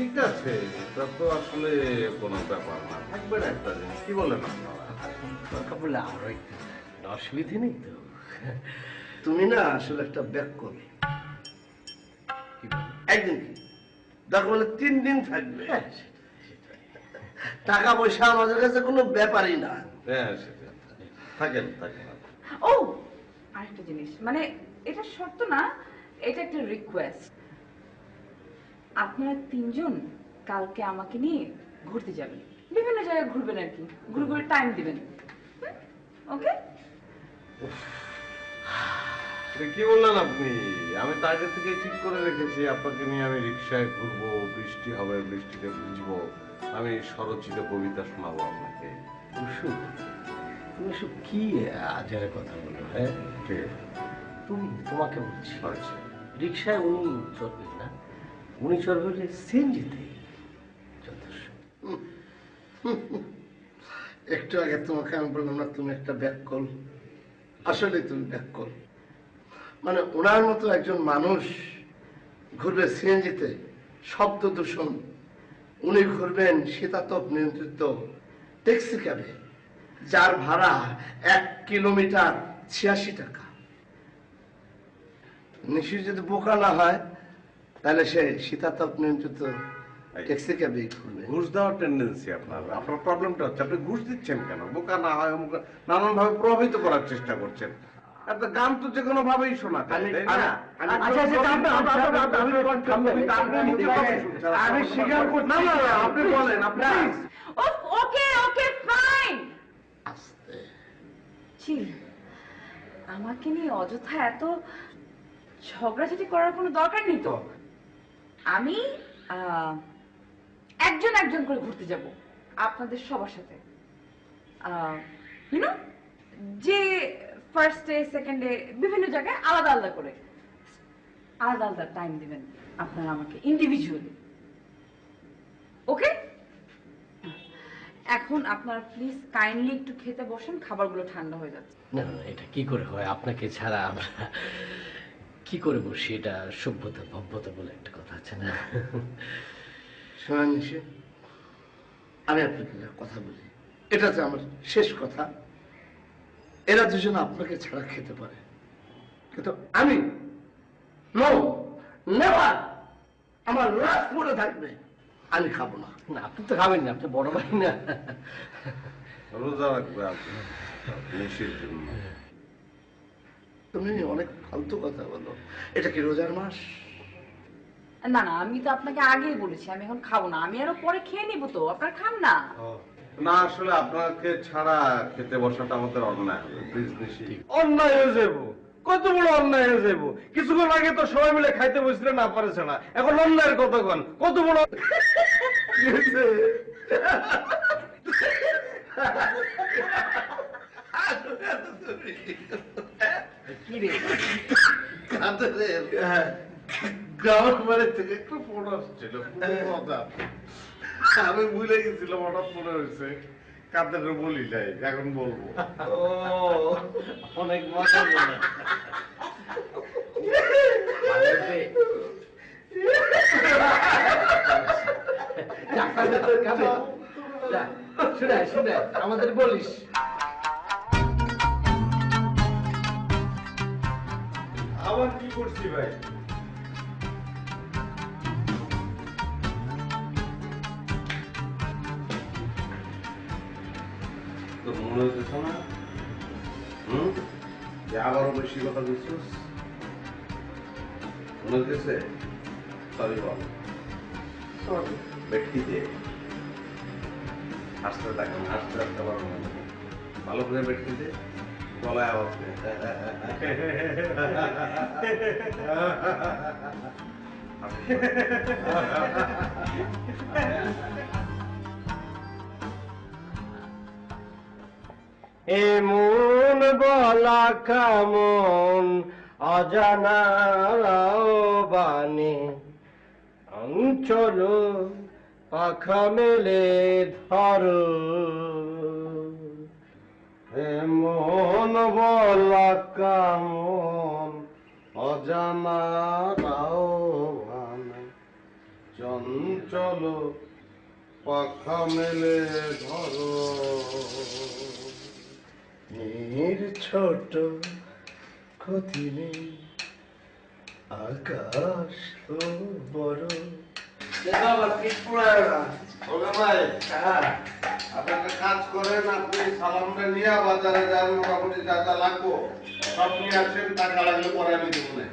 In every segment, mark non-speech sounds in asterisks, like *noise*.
ঠিক আছে এটা তো আসলে কোনো ব্যাপার না। থাকবে না একটা জিনিস কি বলেন আপনারা? পড়লে আরও একটু অসুবিধে নেই তো। তুমি না আসলে একটা ব্যাক করবে একদিন কি? দরকার হলে তিন দিন থাকবে। হ্যাঁ। টাকা পয়সা আমাদের কাছে কোনো ব্যাপারই না। হ্যাঁ সেটা থাকেন থাকেন। ও আরেকটা জিনিস। মানে এটা শর্ত না এটা একটা রিকোয়েস্ট আপনারা তিনজন কালকে আমাকে নিয়ে ঘুরতে যাবেন। বিভিন্ন জায়গায় ঘুরবেন আর কি। ঘুরে ঘুরে টাইম দিবেন। ওকে কি বললেন আপনি? আমি তার আগে থেকে ঠিক করে রেখেছি আপনাকে নিয়ে আমি রিক্সায় ঘুরবো বৃষ্টি হবে বৃষ্টিতে ভিজবো। আমি স্বরচিত কবিতা শোনাবো আপনাকে। কুসুম, তুমি সব কি আজের কথা বলো হ্যাঁ? তুমি তোমাকে বলছি। আচ্ছা। রিক্সায় উনি চড়বেন না? উনি হলে সিএনজিতে যথেষ্ট একটু আগে তোমাকে আমি বললাম না, তুমি একটা ব্যাক কল আসলে তুমি ব্যাক কল মানে ওনার মতো একজন মানুষ ঘুরবে সিএনজিতে শব্দ দূষণ, উনি ঘুরবেন শীতাতপ নিয়ন্ত্রিত ট্যাক্সি ক্যাবে, যার ভাড়া এক কিলোমিটার ছিয়াশি টাকা। নিশ্চয়ই যদি বোকা না হয় তাহলে সে শীতাতপ নিয়ন্ত্রিত ট্যাক্সি ঘুষ দেওয়ার টেন্ডেন্সি আপনার। আপনার প্রবলেমটা হচ্ছে আপনি ঘুষ দিচ্ছেন কেন? বোকা না হয় নানান ভাবে প্রভাবিত করার চেষ্টা করছেন। গান তো যে কোনো ভাবেই শোনা। আমি স্বীকার করছি। না না না, আপনি বলেন আপনি ওকে ওকে ফাইন আস্তে। আমাকে নিয়ে অযথা এত ঝগড়াঝাটি করার কোনো দরকার নেই তো? আমি একজন একজন করে ঘুরতে যাব আপনাদের সবার সাথে। ইউনো যে ফার্স্ট ডে সেকেন্ড ডে বিভিন্ন জায়গায় আলাদা আলাদা করে আলাদা আলাদা টাইম দিবেন আপনারা আমাকে ইন্ডিভিজুয়ালি ওকে এখন আপনারা প্লিজ কাইন্ডলি একটু খেতে বসেন খাবারগুলো ঠান্ডা হয়ে যাচ্ছে। না না, এটা কি করে হয়? আপনাকে ছাড়া আমরা কি করে বসি এটা সভ্যতা ভব্যতা বলে একটা কথা আছে না? শোনেন আমি আপনাকে কথা বলি। এটা যে আমার শেষ কথা। এরা দুজন আপনাকে ছাড়া খেতে পারে। কিন্তু আমি নো নেভার আমার লাশ পড়ে থাকবে। আমি খাব না। না আপনি তো খাবেন না আপনি বড় ভাই না। রোজা রাখবে আপনি। তুমি অনেক ফালতু কথা বলো। এটা কি রোজার মাস? না না আমি তো আপনাকে আগেই বলেছি আমি এখন খাব না। আমি আরও পরে খেয়ে নিবো তো আপনারা খান না। না আসলে আপনাকে ছাড়া খেতে বসাটা আমাদের অন্যায় হবে প্লিজ নিশি অন্যায় হয়ে যাব। কত বড় অন্যায় হয়ে যাব। কিছুক্ষণ আগে তো সবাই মিলে খাইতে বসলে না পারেছে না। এখন অন্যায়ের কথা কন কত বড় কি *laughs* কাদের। গ্রামের বাড়ি থেকে একটা ফোন আসছিল আমি ভুলে গেছিলাম হঠাৎ মনে হয়েছে কাদের বলি নাই এখন বলব অনেক মজা আমাদের বলিস। আবার কি করছি ভাই? তোর মনে হইতেছে না? হুম? যে আবারও বেশি কথা বলছিস? মনে হইতেছে? সরি বল। সরি ব্যক্তিতে হাসতে থাকেন হাসতে হাসতে পারব ভালো করে ব্যক্তিতে *laughs* এমন বলা কামন অজানা বানে অঞ্চল পাখা মেলে ধরো। এমন বলা কামন, অজানা বানে চঞ্চল পাখা মেলে ধরো। নীর ছোট ক্ষতি নেই আকাশ তো বড়। একটা কাজ করেন আপনি সালামটা নিয়ে বাজারে যান মোটামুটি যা যা লাগবো সব নিয়ে আসেন টাকা লাগলে পরে আমি দেবো না।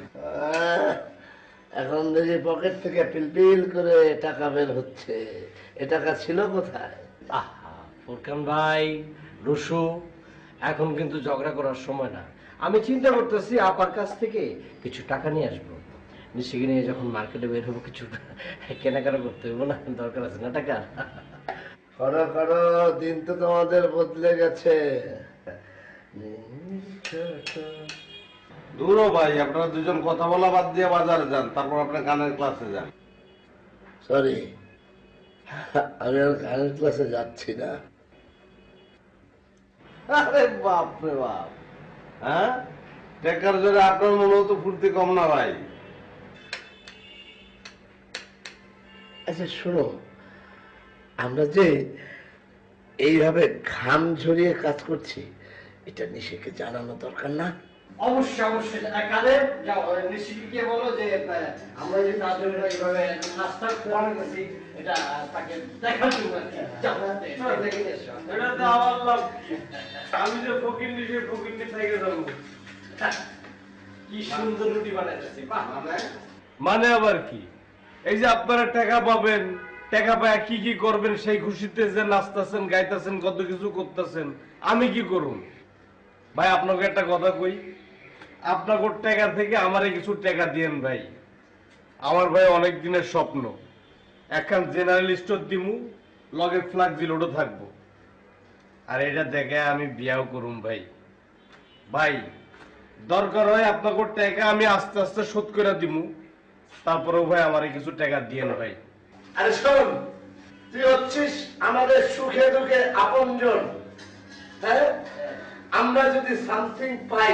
এখন দেখি পকেট থেকে পিলপিল করে টাকা বের হচ্ছে। এ টাকা ছিল কোথায়? আহা ফুরকান ভাই রসু এখন কিন্তু ঝগড়া করার সময় না। আমি চিন্তা করতেছি আপার কাছ থেকে কিছু টাকা নিয়ে আসব। নিশ্চয়ই নিয়ে যখন মার্কেটে বের হব কিছু কেনাকাটা করতে হইব না দরকার আছে না টাকা? করো করো দিন তো তোমাদের বদলে গেছে। দূরও ভাই আপনারা দুজন কথা বলা বাদ দিয়ে বাজারে যান তারপর আপনার গানের ক্লাসে যান। সরি আমি আর গানের ক্লাসে যাচ্ছি না। আরে বাপ রে বাপ হ্যাঁ? টেকার জোরে আপনার মনেও তো ফুর্তি কম না ভাই। আচ্ছা শোনো। আমরা যে এইভাবে ঘাম ঝরিয়ে কাজ করছি এটা নিশেকে জানানো দরকার না? অবশ্যই অবশ্যই। নিশ্চিত গিয়ে বলো যে আমরা যে তার জন্য এইভাবে নাস্তা খাওয়ানো গেছি এটা তাকে দেখার জন্য যাও, দেখে এসো। এটা তো আমার লাভ। আমি যে ফকির নিজে ফকির থেকে যাব কি সুন্দর রুটি বানাইতেছি বাহ। মানে আবার কি? এই যে আপনারা টাকা পাবেন, টাকা পায় কি কি করবেন সেই খুশিতে যে নাচতেছেন, গাইতেছেন, কত কিছু করতেছেন, আমি কি করুন ভাই, আপনাকে একটা কথা কই, আপনাকে টাকা থেকে আমারে কিছু টাকা দিয়েন ভাই। আমার ভাই অনেক দিনের স্বপ্ন, একখান জেনারেল স্টোর দিমু, লগে ফ্লাগ জিলোডও থাকব। আর এটা দেখে আমি বিয়াও করুম ভাই। ভাই, দরকার হয় আপনাকে টাকা আমি আস্তে আস্তে শোধ করে দিমু। তারপরেও ভাই আমারে কিছু টাকা দিয়েন ভাই আরে শোন তুই হচ্ছিস আমাদের সুখে দুঃখে আপনজন হ্যাঁ আমরা যদি সামথিং পাই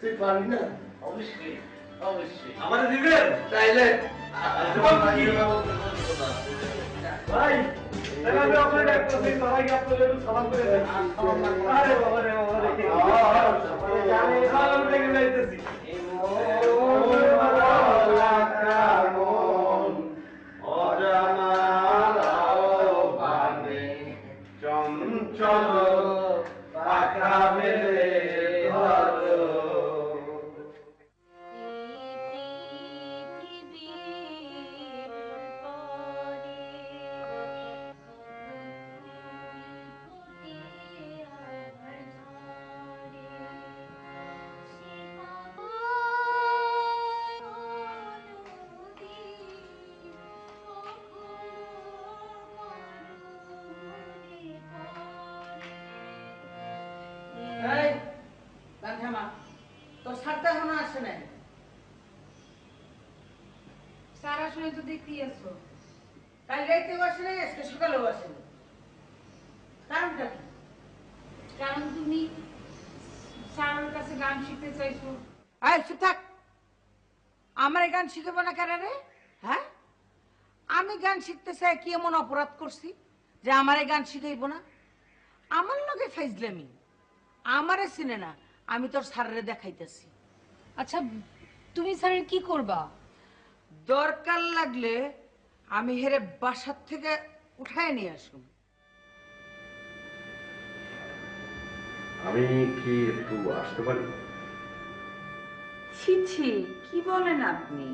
তুই পারবি না অবশ্যই অবশ্যই আমার দিবেন তাইলে ভাই সালাম করে আসলে তো দেখতেই আসো কাল রাইতেও আসে নাই, আজকে সকালেও আসে নাই। কারণটা কি? কারণ তুমি স্যারের কাছে গান শিখতে চাইছো। চুপ থাক। আমার গান শিখাবো না কেন রে? হ্যাঁ? আমি গান শিখতে চাই কি এমন অপরাধ করছি যে আমার গান শিখাইব না? আমার লগে ফাইজলামি। আমারে চিনে না আমি তোর স্যারের দেখাইতেছি। আচ্ছা তুমি স্যারের কি করবা? দরকার লাগলে আমি হেরে বাসার থেকে উঠায় নিয়ে আসুন আমি কি একটু আসতে পারি? ছি ছি কি বলেন আপনি?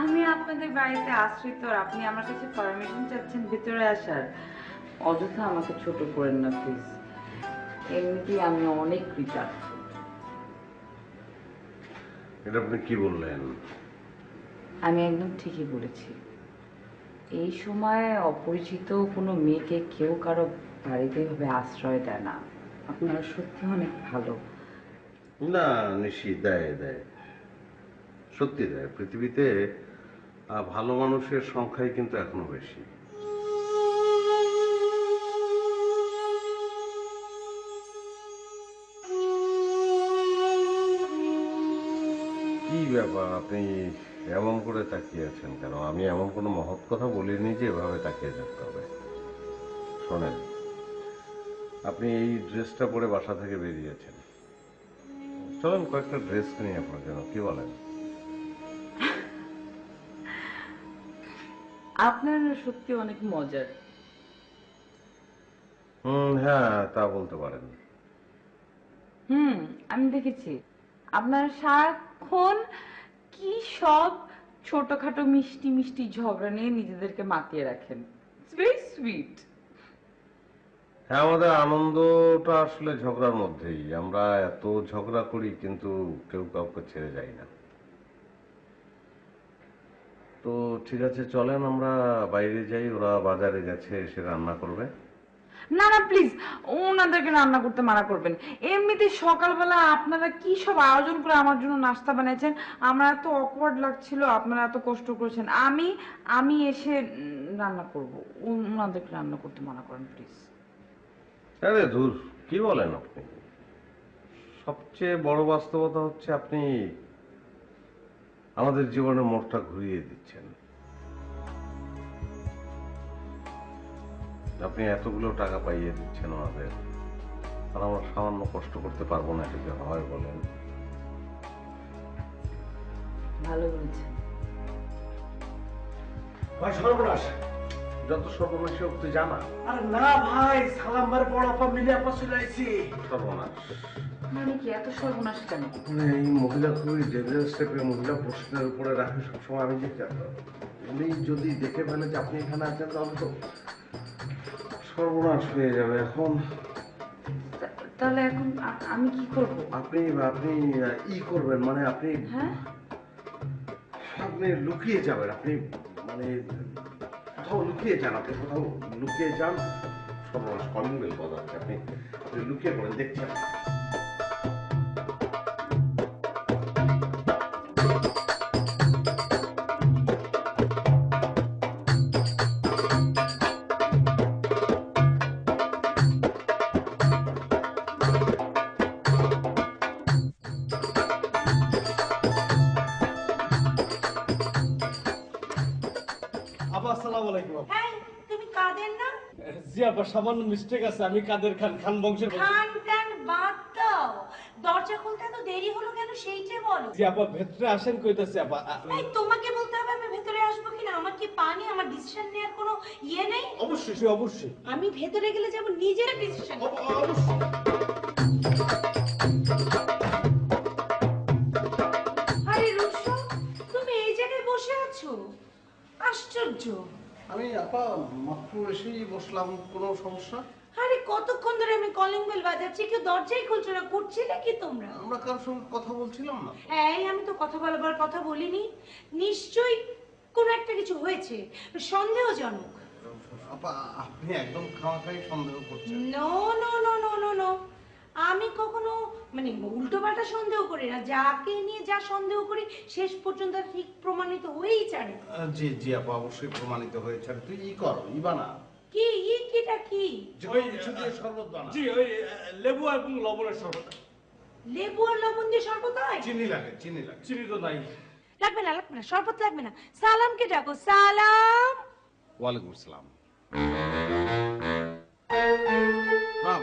আমি আপনাদের বাড়িতে আশ্রিত আর আপনি আমার কাছে পারমিশন চাচ্ছেন ভিতরে আসার। অযথা আমাকে ছোট করেন না প্লিজ এমনিতেই আমি অনেক কৃতার্থ। এটা আপনি কি বললেন? আমি একদম ঠিকই বলেছি। এই সময় অপরিচিত কোনো মেয়েকে কেউ কারও বাড়িতে এভাবে আশ্রয় দেয় না। আপনারা সত্যি অনেক ভালো। না নিশি দেয় দেয়। সত্যি দেয়। পৃথিবীতে ভালো মানুষের সংখ্যাই কিন্তু এখনও বেশি। কি ব্যাপার আপনি এমন করে তাকিয়ে আছেন কেন? আমি এমন কোনো মহৎ কথা বলিনি যে এভাবে তাকিয়ে থাকতে হবে। শোনেন আপনি এই ড্রেসটা পরে বাসা থেকে বেরিয়েছেন। চলেন কয়েকটা ড্রেস কিনি আপনার জন্য কি বলেন? আপনার সত্যি অনেক মজার। হুম হ্যাঁ তা বলতে পারেন। হুম আমি দেখেছি। আপনার সারাক্ষণ কি সব ছোটখাটো মিষ্টি মিষ্টি ঝগড়া নিয়ে নিজেদেরকে মাতিয়ে রাখেন? সুইট হ্যাঁ আমাদের আনন্দটা আসলে ঝগড়ার মধ্যেই। আমরা এত ঝগড়া করি, কিন্তু কেউ কাউকে ছেড়ে যাই না। তো ঠিক আছে, চলেন, আমরা বাইরে যাই, ওরা বাজারে গেছে, এসে রান্না করবে। না না প্লিজ ওনাদেরকে রান্না করতে মানা করবেন। এমনিতে সকালবেলা আপনারা কি সব আয়োজন করে আমার জন্য নাস্তা বানিয়েছেন? আমার এত অকওয়ার্ড লাগছিল, আপনারা এত কষ্ট করেছেন। আমি আমি এসে রান্না করব। ওনাদেরকে রান্না করতে মানা করেন প্লিজ আরে, ধুর, কি বলেন আপনি? সবচেয়ে বড় বাস্তবতা হচ্ছে আপনি আমাদের জীবনের মোড়টা ঘুরিয়ে দিচ্ছেন। এতগুলো টাকা পাইয়ে দিচ্ছেন আমাদের আর আমরা সামান্য কষ্ট করতে পারব না এটা হয় বলেন। ভালো বলেছেন। ভাই সর্বনাশ। যত সর্বনাশী হোক তুই জানা। আরে না ভাই সালামবার বড় আপা মিলে আপা চলে আইছি। সর্বনাশ। মানে কি এত সর্বনাশ কেন? মানে এই মহিলা খুবই ডেঞ্জারাস টাইপের মহিলা প্রশ্নের উপরে রাখে সবসময় আমি যে উনি যদি দেখে ফেলে যে আপনি এখানে আছেন তাহলে তো সর্বনাশ হয়ে যাবে এখন। তাহলে এখন আমি কি করব? আপনি আপনি ই করবেন মানে আপনি হ্যাঁ? আপনি লুকিয়ে যাবেন আপনি মানে কোথাও লুকিয়ে যান আপনি কোথাও লুকিয়ে যান সর্বনাশ কলিং বেল বাজাচ্ছে আপনি আপনি লুকিয়ে পড়েন দেখছেন। জি আপা সামান্য মিস্টেক আছে আমি কাদের খান খান বংশের খান টান বাদ দাও। দরজা খুলতে তো দেরি হলো কেন সেইটা বলো। জি আপা ভেতরে আসেন কইতাছি আপা এই তোমাকে বলতে হবে আমি ভেতরে আসব কিনা? আমার কি পানি আমার ডিসিশন নেওয়ার কোনো ইয়ে নেই? অবশ্যই অবশ্যই। আমি ভেতরে গেলে যাব নিজের ডিসিশন আরে রুশো তুমি এই জায়গায় বসে আছো? আশ্চর্য। আমি আপা মাত্র এসেই বসলাম কোনো সমস্যা? আরে কতক্ষণ ধরে আমি কলিং বেল বাজাচ্ছি? কেউ দরজাই খুলছো না করছিলে কি তোমরা? আমরা কারোর সঙ্গে কথা বলছিলাম না? এই আমি তো কথা বলবার কথা বলিনি। নিশ্চয়ই কোনো একটা কিছু হয়েছে সন্দেহজনক। আপা আপনি একদম খাওয়াখাই সন্দেহ করছেন। No no no no no no আমি কখনো মানে উল্টো পাল্টা সন্দেহ করি না যাকে নিয়ে যা সন্দেহ করি শেষ পর্যন্ত ঠিক প্রমাণিত হয়েই ছাড়ে। জি জি আপা অবশ্যই প্রমাণিত হয়েছে তুই ই কর ই বানা। কি ই কিটা কি? দিয়ে শরবত বানা। জি ওই লেবু এবং লবণের শরবত। লেবু আর লবণ দিয়ে শরবত হয়? চিনি লাগে চিনি লাগে। চিনি তো নাই। লাগবে না লাগবে না শরবত লাগবে না। সালামকে ডাকো সালাম। ওয়ালাইকুম আসসালাম।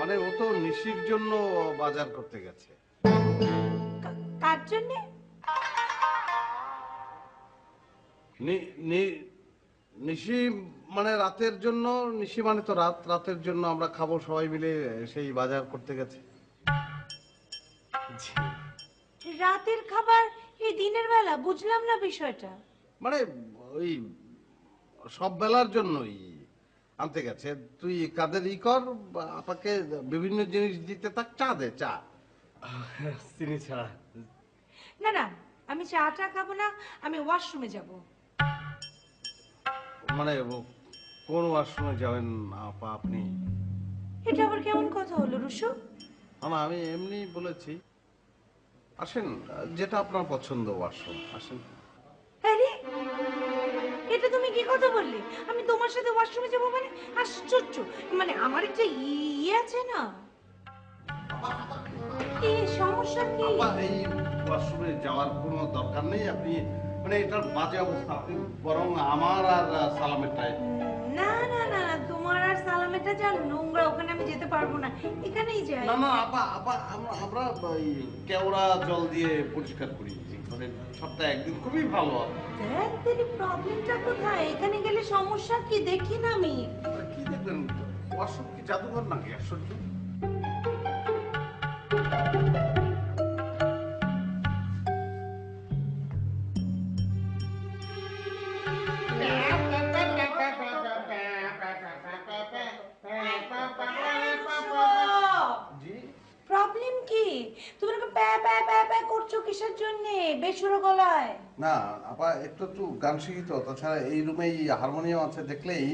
মানে ও তো নিশির জন্য বাজার করতে গেছে। কার জন্যে? নি- নি- নিশি মানে রাতের জন্য নিশি মানে তো রাত রাতের জন্য আমরা খাব সবাই মিলে সেই বাজার করতে গেছে। রাতের খাবার এই দিনের বেলা বুঝলাম না বিষয়টা। মানে ওই সব বেলার জন্যই। আনতে গেছে। তুই কাদের ই কর আপাকে বিভিন্ন জিনিস দিতে থাক চা দে চা। চিনি ছাড়া। না না আমি চা চাটা খাব না আমি ওয়াশরুমে যাব। মানে কোন ওয়াশরুমে যাবেন আপা আপনি? এটা আবার কেমন কথা হলো রুশু? না, না আমি এমনি বলেছি। আসেন যেটা আপনার পছন্দ ওয়াশরুম আসেন। আরে এটা তুমি কি কথা বললে? আমি তোমার সাথে ওয়াশরুমে যাব মানে আশ্চর্য। মানে আমার একটা ইয়ে আছে না? এই সমস্যা কি? এই ওয়াশরুমে যাওয়ার কোনো দরকার নেই? আপনি মানে এটার বাজে অবস্থা। আপনি বরং আমার আর সালামেরটাই। না না না না তোমার আর সালামেটা যা নোংরা ওখানে আমি যেতে পারব না। এখানেই যাই। না না আপা আপা আমরা আমরা কেওড়া জল দিয়ে পরিষ্কার করি। মানে সপ্তাহে একদিন খুবই ভালো। দেখ তেরি প্রবলেমটা কোথায়? এখানে গেলে সমস্যা কি? দেখি না আমি। কি দেখবেন? অসুখ কি জাদুঘর নাকি? আশ্চর্য না আপা একটু একটু গান শিখি তো তাছাড়া এই রুমেই হারমোনিয়াম আছে দেখলেই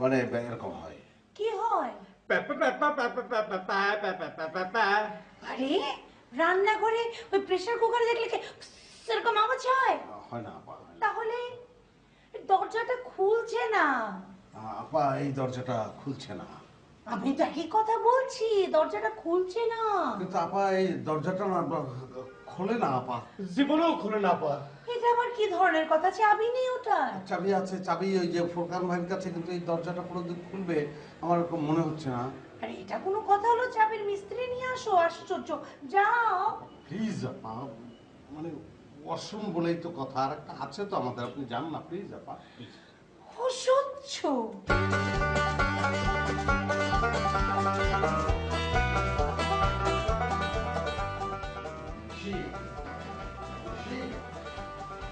মানে এরকম হয় কি হয় আরে রান্না করে ওই প্রেসার কুকারে দেখলে কি সেরকম আওয়াজ হয় হয় না আপা হয় তাহলে দরজাটা খুলছে না আপা এই দরজাটা খুলছে না আমি তো একই কথা বলছি দরজাটা খুলছে না কিন্তু আপা এই দরজাটা না খোলে না আপা। জীবনেও খুলে না পা এটা আবার কি ধরনের কথা? চাবি নেই ওটা চাবি আছে চাবি ওই যে ফোরকান ভাইয়ের কাছে কিন্তু এই দরজাটা কোনোদিন খুলবে আমার এরকম মনে হচ্ছে না। আরে এটা কোনো কথা হলো? চাবির মিস্ত্রি নিয়ে আসো আশ্চর্য। যাও। প্লিজ আপা মানে অসম বলেই তো কথা আর একটা আছে তো আমাদের আপনি জান না প্লিজ আপা।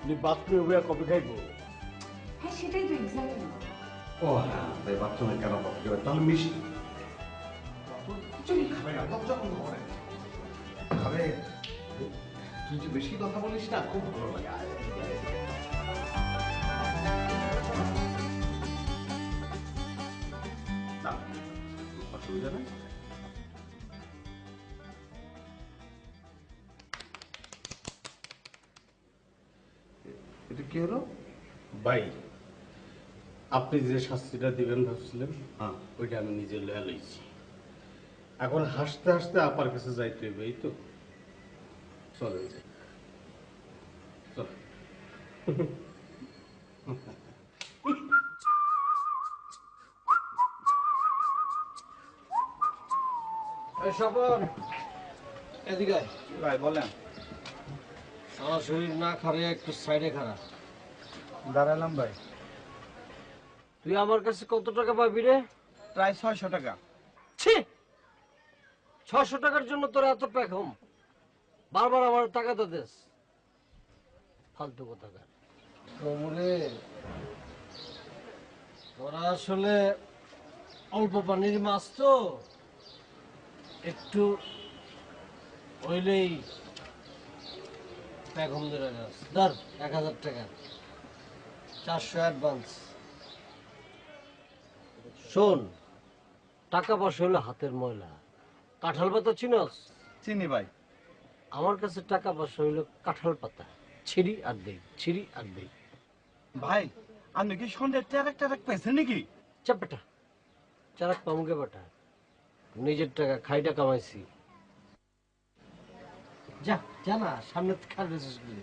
আপনি বাথরুমে বইয়া কফি খাইবো? হ্যাঁ সেটাই তো এক্স্যাক্টলি ও হ্যাঁ তাই বাথরুমে কেন কফি খাবে? তাহলে মিষ্টি। কিছুই খাবে না লজ্জা কোন করে। খাবে তুই যে বেশি কথা বলিস না খুব ভালো লাগে। এটা কি হলো? ভাই আপনি যে শাস্তিটা দিবেন ভাবছিলেন হ্যাঁ। ওইটা আমি নিজে লয়া লইছি। এখন হাসতে হাসতে আপার কাছে যাইতে হইবে এই তো। চলেন যাই। চল এই স্বপন এদিকে ভাই বলেন। সারা শরীর না খারে একটু সাইডে খারা দাঁড়ালাম ভাই। তুই আমার কাছে কত টাকা পাবি রে? প্রায় ছয়শো টাকা। ছি! ছশো টাকার জন্য তোর এত প্যাকম বারবার আমার টাকা তো ফালতু কোথাকার ওরে তোরা আসলে অল্প পানির মাছ তো। একটু হইলেই প্যাকম ধরে এক হাজার টাকা। চারশো অ্যাডভান্স শোন টাকা পয়সা হলো হাতের ময়লা। কাঁঠাল পাতা চিনস? চিনি ভাই। আমার কাছে টাকা পয়সা হইল কাঁঠাল পাতা। ছিঁড়ি আর দেই ছিঁড়ি আর দেই। ভাই আপনি কি সন্ধ্যে ট্যারেক ট্যারেক পেয়েছেন নাকি? চাপেটা চারাক পামুকে বেটা? নিজের টাকা খাইটা কামাইছি। যা। জানা সামনে খার রেসেস করে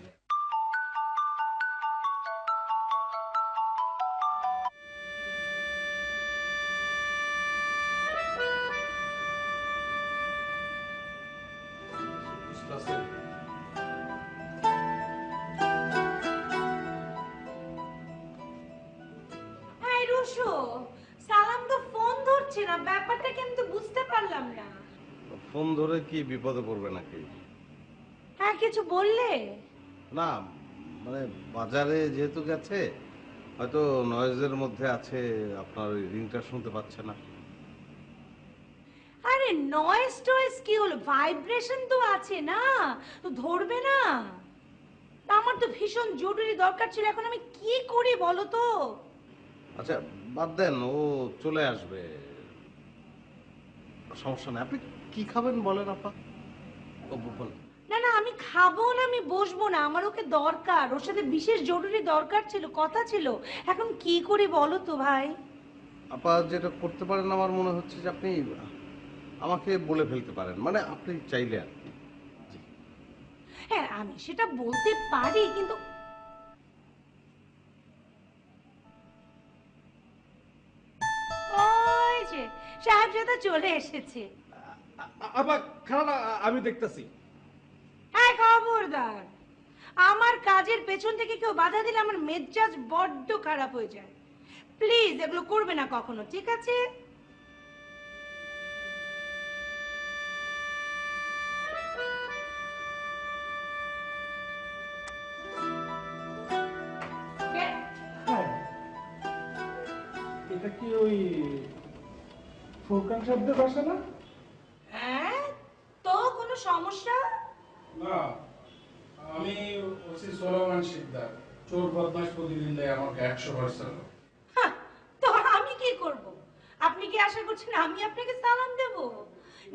সালাম তো ফোন ধরছে না ব্যাপারটা কি আমি তো বুঝতে পারলাম না। ফোন ধরে কি বিপদে পড়বে নাকি? হ্যাঁ কিছু বললে? না মানে বাজারে যেহেতু গেছে হয়তো নয়েজের মধ্যে আছে আপনার ওই রিংটা শুনতে পাচ্ছে না। আরে নয়েজ টয়েস কি হলো? ভাইব্রেশন তো আছে না? তো ধরবে না? আমার তো ভীষণ জরুরি দরকার ছিল এখন আমি কি করি বলো তো? আচ্ছা বাদ দেন ও চলে আসবে। সমস্যা নেই আপনি কি খাবেন বলেন আপা? ও বল। না না আমি খাব না আমি বসবো না আমার ওকে দরকার। ওর সাথে বিশেষ জরুরি দরকার ছিল কথা ছিল। এখন কি করি বলো তো ভাই? আপা যেটা করতে পারেন আমার মনে হচ্ছে যে আপনি আমাকে বলে ফেলতে পারেন। মানে আপনি চাইলে আর কি। হ্যাঁ আমি সেটা বলতে পারি কিন্তু ওই যে সাহেব চলে এসেছে। আবার খারাপ আমি দেখতেছি। হ্যাঁ খবরদার। আমার কাজের পেছন থেকে কেউ বাধা দিলে আমার মেজাজ বড্ড খারাপ হয়ে যায়। প্লিজ, এগুলো করবে না কখনো, ঠিক আছে? এটা কি ওই ফুরকান শব্দের ভাষা না হ্যাঁ তো কোনো সমস্যা না আমি ওসি সোলোমান শিকদার। চোর বদমাস প্রতিদিন দেয় আমাকে একশো পার্সেন্ট তো আমি কি করব? আপনি কি আশা করছেন আমি আপনাকে সালাম দেব?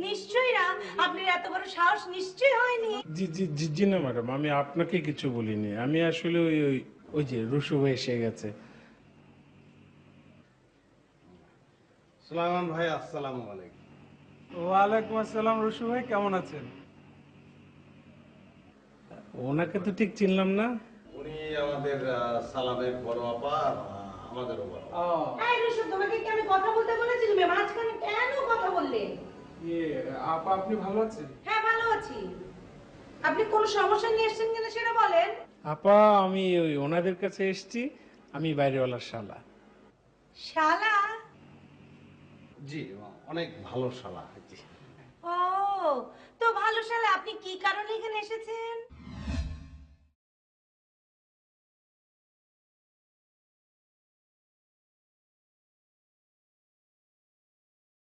নিশ্চয়ই না আপনার এত বড় সাহস নিশ্চয়ই হয়নি। জি জি জি জি না ম্যাডাম আমি আপনাকে কিছু বলিনি। আমি আসলে ওই ওই ওই যে রসু ভাই এসে গেছে। সুলাইমান ভাই আসসালামু আলাইকুম। ওয়ালাইকুম আসসালাম রসু ভাই কেমন আছেন? ওনাকে তো ঠিক চিনলাম না। উনি আমাদের সালামের বড় আপা আমাদেরও বড় আপা। এই রুশু তোমাকে কি আমি কথা বলতে বলেছি? তুমি মাঝখানে কেন কথা বললে? ইয়ে আপা আপনি ভালো আছেন? হ্যাঁ ভালো আছি। আপনি কোন সমস্যা নিয়ে এসেছেন কিনা সেটা বলেন। আপা আমি ওই ওনাদের কাছে এসেছি। আমি বাইরেওয়ালার শালা। শালা? জি অনেক ভালো শালা জি। ও তো ভালো শালা আপনি কি কারণে এখানে এসেছেন?